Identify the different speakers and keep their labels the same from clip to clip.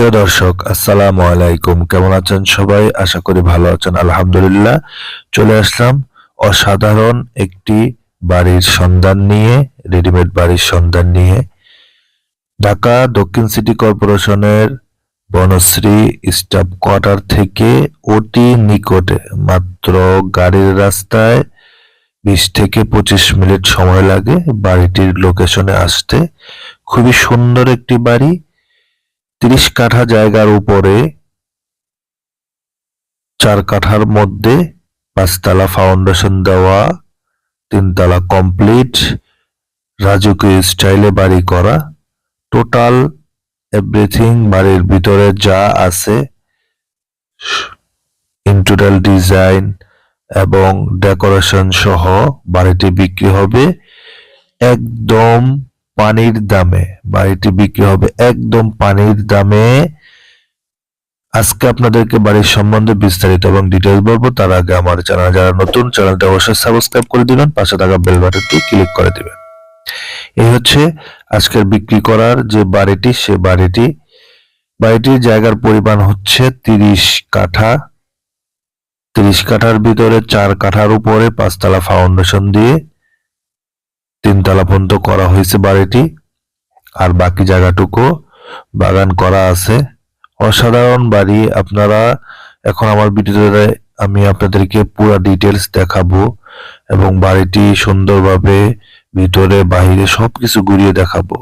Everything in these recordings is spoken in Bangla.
Speaker 1: প্রিয় দর্শক, আসসালামু আলাইকুম। কেমন আছেন সবাই? আশা করি ভালো আছেন। আলহামদুলিল্লাহ, চলে আসলাম অসাধারণ একটি বাড়ির সন্ধান নিয়ে রেডিমেড বাড়ির সন্ধান নিয়ে। ঢাকা দক্ষিণ সিটি কর্পোরেশনের বনশ্রী স্টাফ কোয়ার্টার থেকে অতি নিকটে, মাত্র গাড়ির রাস্তায় বিশ থেকে পঁচিশ মিনিট সময় লাগে বাড়িটির লোকেশনে আসতে। খুবই সুন্দর একটি বাড়ি। তিরিশ কাঠা জায়গার উপরে চার কাঠার মধ্যে পাঁচতলা ফাউন্ডেশন দেওয়া, তিনতলা কমপ্লিট রাজকীয় স্টাইলে বাড়ি করা টোটাল এভরিথিং বাড়ির ভিতরে যা আছে ইন্টোটাল ডিজাইন এবং ডেকোরেশন সহ বাড়িটি বিক্রি হবে। একদম পানির দামে বাড়িটি বিক্রি হবে একদম পানির দামে। আজকে আপনাদেরকে বাড়ির সম্বন্ধে বিস্তারিত এবং ডিটেলস বলব, তার আগে আমার চ্যানেল যারা নতুন, চ্যানেলটা অবশ্যই সাবস্ক্রাইব করে দিবেন, পাশে থাকা বেল বাটনটি ক্লিক করে দিবেন। এই হচ্ছে আজকের বিক্রি করার যে বাড়িটি, সে বাড়িটি। বাড়িটির জায়গার পরিমাণ হচ্ছে তিরিশ কাঠা। তিরিশ কাঠার ভিতরে চার কাঠার উপরে পাঁচতলা ফাউন্ডেশন দিয়ে তিনতলা পর্যন্ত করা হয়েছে বাড়িটি, আর বাকি জায়গাটুকু বাগান করা আছে। অসাধারণ বাড়ি, আপনারা এখন আমার ভিডিওতে আমি আপনাদেরকে পুরো ডিটেলস দেখাবো এবং বাড়িটি সুন্দরভাবে ভিতরে, বাহিরে সবকিছু ঘুরিয়ে দেখাবো।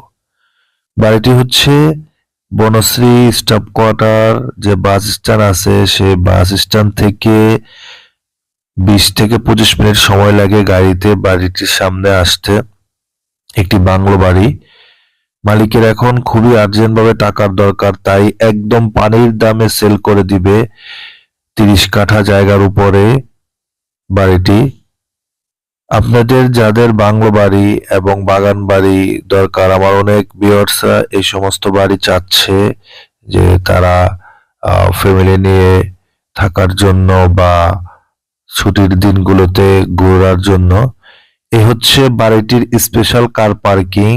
Speaker 1: বাড়িটি হচ্ছে বনশ্রী স্টাফ কোয়ার্টার, যে বাস স্ট্যান্ড আছে সেই বাস স্ট্যান্ড থেকে বিশ থেকে পঁচিশ মিনিট সময় লাগে গাড়িতে বাড়িটির সামনে আসতে। একটি বাংলো বাড়ি। মালিকের এখন খুবই আর্জেন্ট ভাবে টাকার দরকার, তাই একদম পানির দামে সেল করে দিবে তিরিশ কাঠা জায়গার উপরে বাড়িটি। আপনাদের যাদের বাংলো বাড়ি এবং বাগান বাড়ি দরকার, আমার অনেক বিয়ার্সরা এই সমস্ত বাড়ি চাচ্ছে যে তারা ফ্যামিলি নিয়ে থাকার জন্য বা ছুটির দিনগুলোতে ঘোরার জন্য। এ হচ্ছে বাড়িটির স্পেশাল কার পার্কিং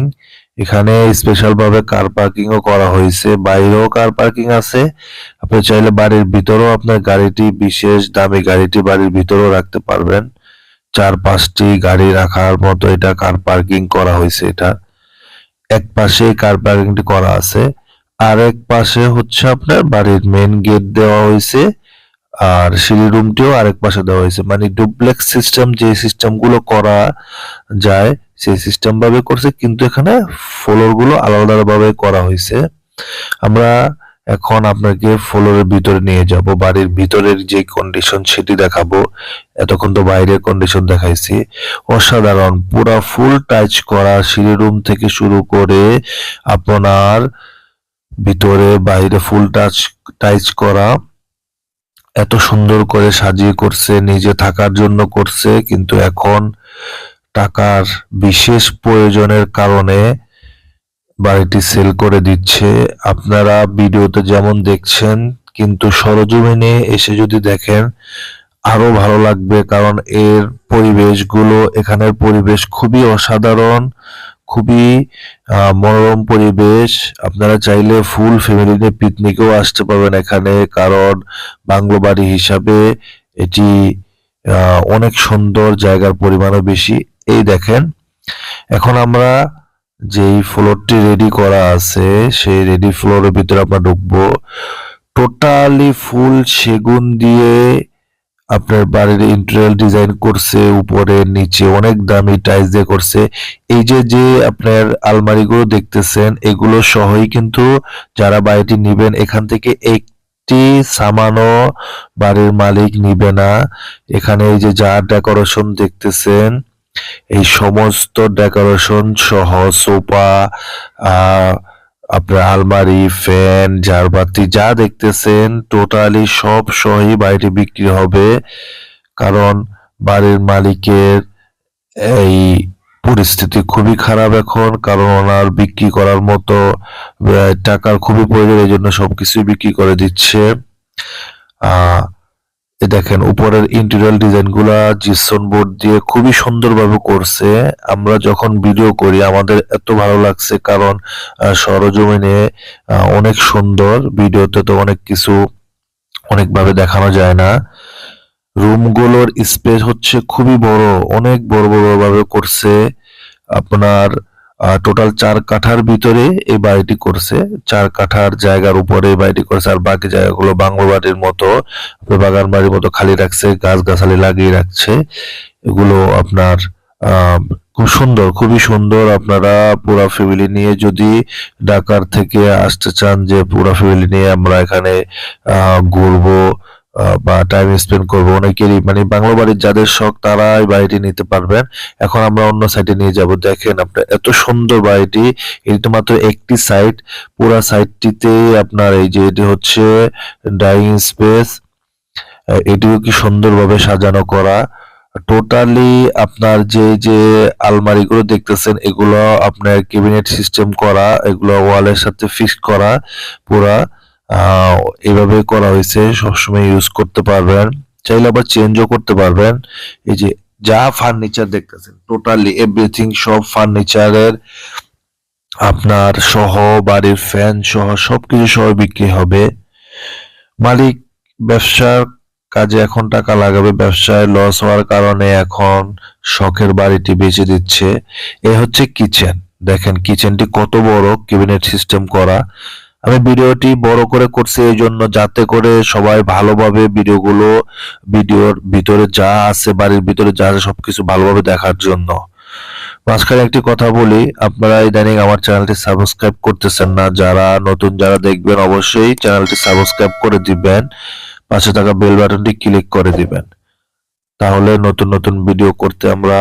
Speaker 1: এখানে স্পেশাল ভাবে কার পার্কিংও করা হয়েছে। বাইরেও কার পার্কিং আছে। আপনি চাইলে বাড়ির ভিতরেও আপনার গাড়িটি, বিশেষ দামি গাড়িটি বাড়ির ভিতরেও রাখতে পারবেন। চার পাঁচটি গাড়ি রাখার মতো এটা কার পার্কিং করা হয়েছে এটা। এক পাশে কার পার্কিংটি করা আছে। আর এক পাশে হচ্ছে আপনার বাড়ির মেন গেট দেওয়া হয়েছে। আর সিঁড়ি রুমটিও আরেক পাশে দেওয়া হয়েছে। মানে ডুপ্লেক্স সিস্টেম যে সিস্টেমগুলো করা যায়, সেই সিস্টেম ভাবে করছে, কিন্তু এখানে ফ্লোরগুলো আলাদা ভাবে করা হয়েছে। আমরা এখন আপনাকে ফ্লোরের ভিতরে নিয়ে যাব। বাড়ির ভিতরের যে কন্ডিশন সেটি দেখাবো। এতক্ষণ তো বাইরের কন্ডিশন দেখাইছি। অসাধারণ, পুরা ফুল টাচ করা সিঁড়ি রুম থেকে শুরু করে আপনার ভিতরে বাইরে ফুল টাচ টাচ করা। এত সুন্দর করে সাজিয়ে করছে, নিজে থাকার জন্য করছে, কিন্তু এখন টাকার বিশেষ প্রয়োজনের কারণে বাড়িটি সেল করে দিচ্ছে। আপনারা ভিডিওতে যেমন দেখছেন, কিন্তু সরজমিনে এসে যদি দেখেন, আরও ভালো লাগবে, কারণ এর পরিবেশগুলো, এখানের পরিবেশ খুবই অসাধারণ। খুবই মনোরম পরিবেশ। আপনারা চাইলে ফুল ফ্যামিলি নিয়ে পিকনিকেও আসতে পারবেন এখানে, কারণ বাংলো বাড়ি হিসাবে এটি অনেক সুন্দর জায়গার পরিমাণও বেশি। এই দেখেন, এখন আমরা যেই ফ্লোরটি রেডি করা আছে, সেই রেডি ফ্লোরের ভিতরে আমরা ঢুকবো। টোটালি ফুল সেগুন দিয়ে আপনার বাড়ির ইন্টেরিয়াল ডিজাইন করছে, উপরে, নিচে, অনেক দামি টাইলস দিয়ে করছে। এই যে যে আপনার আলমারিগুলো দেখতেছেন, এগুলো সহই কিন্তু যারা বাড়িটি নিবেন, এখান থেকে একটি সামানও বাড়ির মালিক নিবে না। এখানে এই যে, যা ডেকোরেশন দেখতেছেন, এই সমস্ত ডেকোরেশন সহ, সোফা, আহ আপনার আলমারি, ফ্যান ঝাড়বাতি যা দেখতেছেন, টোটালি সব সহই বাড়িটি বিক্রি হবে। কারণ বাড়ির মালিকের এই পরিস্থিতি খুবই খারাপ এখন, কারণ ওনার বিক্রি করার মতো টাকার খুবই প্রয়োজন এই জন্য সবকিছুই বিক্রি করে দিচ্ছে। দেখেন, উপরের ইন্টেরিয়র ডিজাইনগুলা জিপসন বোর্ড দিয়ে খুবই সুন্দরভাবে করছে। আমরা যখন ভিডিও করি, আমাদের এত ভালো লাগছে কারণ সরজমিনে অনেক সুন্দর। ভিডিওতে তো অনেক কিছু অনেকভাবে দেখানো যায় না। রুমগুলোর স্পেস হচ্ছে খুবই বড়, অনেক বড় বড় ভাবে করছে। আপনার টোটাল চার কাঠার ভিতরে এই বাড়িটি করছে। চার কাঠার জায়গার উপরে বাড়িটি করছে আর বাকি জায়গাগুলো বাংলো বাড়ির মতো বাগান বাড়ির মতো খালি রাখছে গাছ গাছালি লাগিয়ে রাখছে। এগুলো আপনার খুব সুন্দর, খুবই সুন্দর। আপনারা পুরো ফ্যামিলি নিয়ে যদি ঢাকার থেকে আসতে চান যে পুরো ফ্যামিলি নিয়ে আমরা এখানে ঘুরবো বা টাইম স্পেন্ড করব। অনেকেরই মানে বাংলা বাড়ির যাদের শখ, তারাই বাড়িটি নিতে পারবেন। এখন আমরা অন্য সাইডে নিয়ে যাব। দেখেন আপনার এত সুন্দর বাড়িটি। এটি তো মাত্র একটি সাইড পুরা সাইডটিতে আপনার এই যে এটি হচ্ছে ডাইনিং স্পেস এটিও কি সুন্দরভাবে সাজানো করা। টোটালি আপনার যে যে আলমারিগুলো দেখতেছেন, এগুলো আপনার ক্যাবিনেট সিস্টেম করা, এগুলো ওয়ালের সাথে ফিক্সড করা পুরা। এভাবে করা হয়েছে, সবসময় ইউজ করতে পারবেন। চাইলে আবার চেঞ্জও করতে পারবেন। এই যে যা ফার্নিচার দেখতেছেন টোটালি এভরিথিং সব ফার্নিচারের আপনার সহ, বাড়ির ফ্যান সহ, সবকিছু সহ বিক্রি হবে। মালিক ব্যবসার কাজে এখন টাকা লাগাবে, ব্যবসায় লস হওয়ার কারণে এখন শখের বাড়িটি বেচে দিচ্ছে। এ হচ্ছে কিচেন দেখেন কিচেনটি কত বড় ক্যাবিনেট সিস্টেম করা। আমি ভিডিওটি বড় করে করছি এই জন্য যাতে করে সবাই ভালোভাবে ভিডিওগুলো, ভিডিওর ভিতরে যা আছে, বাড়ির ভিতরে যা আছে সবকিছু ভালোভাবে দেখার জন্য। মাঝখানে একটি কথা বলি, আপনারা ইদানিং আমার চ্যানেলটি সাবস্ক্রাইব করতেছেন না, যারা নতুন যারা দেখবেন অবশ্যই চ্যানেলটি সাবস্ক্রাইব করে দিবেন, পাশে থাকা বেল বাটনটি ক্লিক করে দিবেন। তাহলে নতুন নতুন ভিডিও করতে আমরা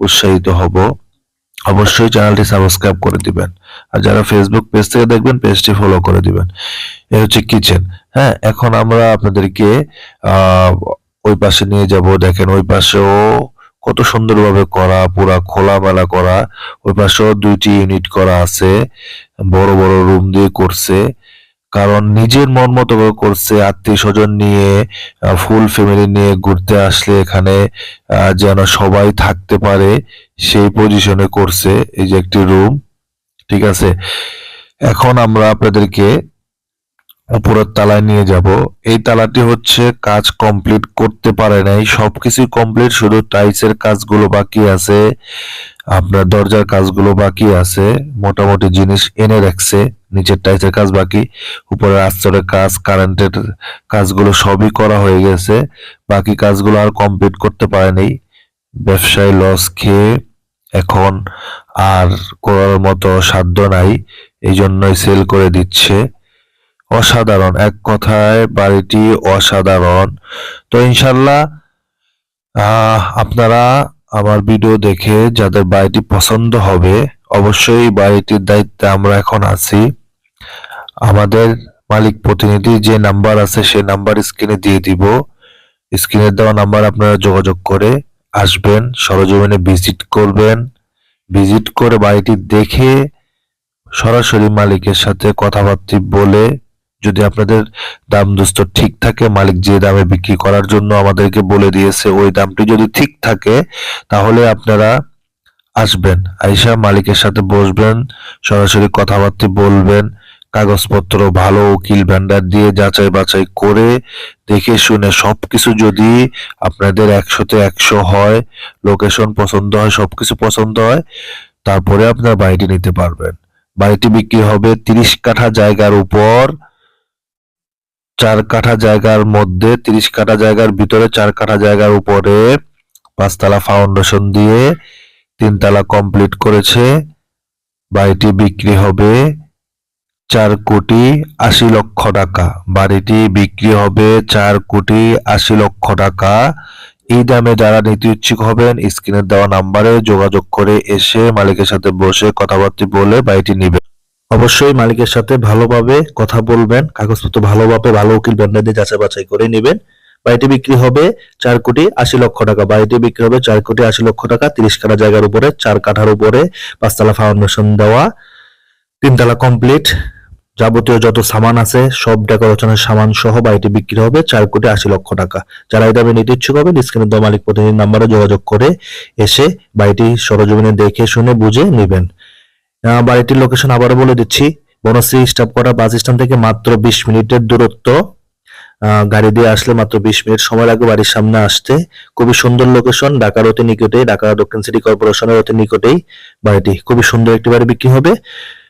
Speaker 1: উৎসাহিত হব। অবশ্যই চ্যানেলটি সাবস্ক্রাইব করে দিবেন। আর যারা ফেসবুক পেজ থেকে দেখবেন পেজটি ফলো করে দিবেন। এ হচ্ছে কিচেন হ্যাঁ এখন আমরা আপনাদেরকে ওই পাশে নিয়ে যাব। দেখেন, ওই পাশেও কত সুন্দরভাবে করা, পুরা খোলামেলা করা। ওই পাশেও দুইটি ইউনিট করা আছে। বড় বড় রুম দিয়ে করছে। কারণ নিজের মন মতো করে করছে। আত্মীয় স্বজন নিয়ে ফুল ফ্যামিলি নিয়ে ঘুরতে আসলে এখানে যেন সবাই থাকতে পারে। সেই পজিশনে করছে, এই যে একটি রুম ঠিক আছে? এখন আমরা আপনাদেরকে উপরের তালায় নিয়ে যাব। এই তালাটি হচ্ছে কাজ কমপ্লিট করতে পারে নাই, সবকিছু কমপ্লিট শুধু টাইলসের কাজগুলো বাকি আছে, আপনার দরজার কাজগুলো বাকি আছে, মোটামুটি জিনিস এনে রাখছে, নিচের টাইলসের কাজ বাকি, উপরে আস্তরের কাজ কারেন্টের কাজগুলো সবই করা হয়ে গেছে, বাকি কাজগুলো আর কমপ্লিট করতে পারেনি ব্যবসায় লস খেয়ে এখন আর করার মতো সাধ্য নাই এই জন্যই সেল করে দিচ্ছে। অসাধারণ, এক কথায় বাড়িটি অসাধারণ। তো ইনশাল্লাহ আপনারা আমার ভিডিও দেখে যাদের বাড়িটি পছন্দ হবে, অবশ্যই বাড়িটির দায়িত্বে আমরা এখন আছি। আমাদের মালিক প্রতিনিধি যে নাম্বার আছে সেই নাম্বার স্ক্রিনে দিয়ে দিব। স্ক্রিনে দেওয়া নাম্বার আপনারা যোগাযোগ করে আসবেন, সরজমিনে ভিজিট করবেন। ভিজিট করে বাড়িটি দেখে সরাসরি মালিকের সাথে কথাবার্তা বলে যদি আপনাদের দাম দোস্ত ঠিক থাকে, মালিক যে দামে বিক্রি করার জন্য আমাদেরকে বলে দিয়েছে, ওই দামটি যদি ঠিক থাকে, তাহলে আপনারা আসবেন। আইসা মালিকের সাথে বসবেন, সরাসরি কথাবার্তা বলবেন। কাগজপত্র ভালো উকিল ভ্যান্ডার দিয়ে যাচাই বাছাই করে দেখে শুনে সবকিছু যদি আপনাদের একশোতে একশো হয় লোকেশন পছন্দ হয়, সবকিছু পছন্দ হয়, তারপরে আপনার বাড়িটি নিতে পারবেন। বাড়িটি বিক্রি হবে তিরিশ কাঠা জায়গার উপর, চার কাঠা জায়গার মধ্যে, তিরিশ কাঠা জায়গার ভিতরে, চার কাঠা জায়গার উপরে পাঁচতলা ফাউন্ডেশন দিয়ে তিনতলা কমপ্লিট করেছে। বাড়িটি বিক্রি হবে চার কোটি আশি লক্ষ টাকা। বাড়িটি বিক্রি হবে চার কোটি আশি লক্ষ টাকা। এই দামে যারা নিতে ইচ্ছুক হবেন, স্ক্রিনে দেওয়া নাম্বারে যোগাযোগ করে এসে মালিকের সাথে বসে কথাবার্তা বলে বাড়িটি নেবেন। অবশ্যই মালিকের সাথে ভালোভাবে কথা বলবেন, কাগজপত্র ভালোভাবে ভালো উকিল ভ্যান্ডার দিয়ে যাচাই বাছাই করে নেবেন। বাড়িটি বিক্রি হবে চার কোটি আশি লক্ষ টাকা। বাড়িটি বিক্রি হবে চার কোটি আশি লক্ষ টাকা। তিরিশ কাঠা জায়গার উপরে, চার কাঠার উপরে পাঁচতলা ফাউন্ডেশন দেওয়া। তিনতলা কমপ্লিট
Speaker 2: যাবতীয় যত সামান আছে, সব ডেকোরেশনের সামান সহ বাড়িটি বিক্রি হবে চার কোটি আশি লক্ষ টাকা। যারা এই দামে নিতে ইচ্ছুক হবেন স্ক্রিনে দেওয়া মালিক প্রতিনিধি নাম্বারে যোগাযোগ করে এসে বাড়িটি সরজমিনে দেখে শুনে বুঝে নেবেন। বাড়িটির লোকেশন আবারও বলে দিচ্ছি, বনশ্রী স্টাফ করা বাস স্ট্যান্ড থেকে মাত্র বিশ মিনিটের দূরত্ব। গাড়ি দিয়ে আসলে মাত্র বিশ মিনিট সময় লাগবে বাড়ির সামনে আসতে। খুবই সুন্দর লোকেশন ঢাকার অতি নিকটে ঢাকা দক্ষিণ সিটি কর্পোরেশনের অতি নিকটেই বাড়িটি। খুবই সুন্দর একটি বাড়ি বিক্রি হবে।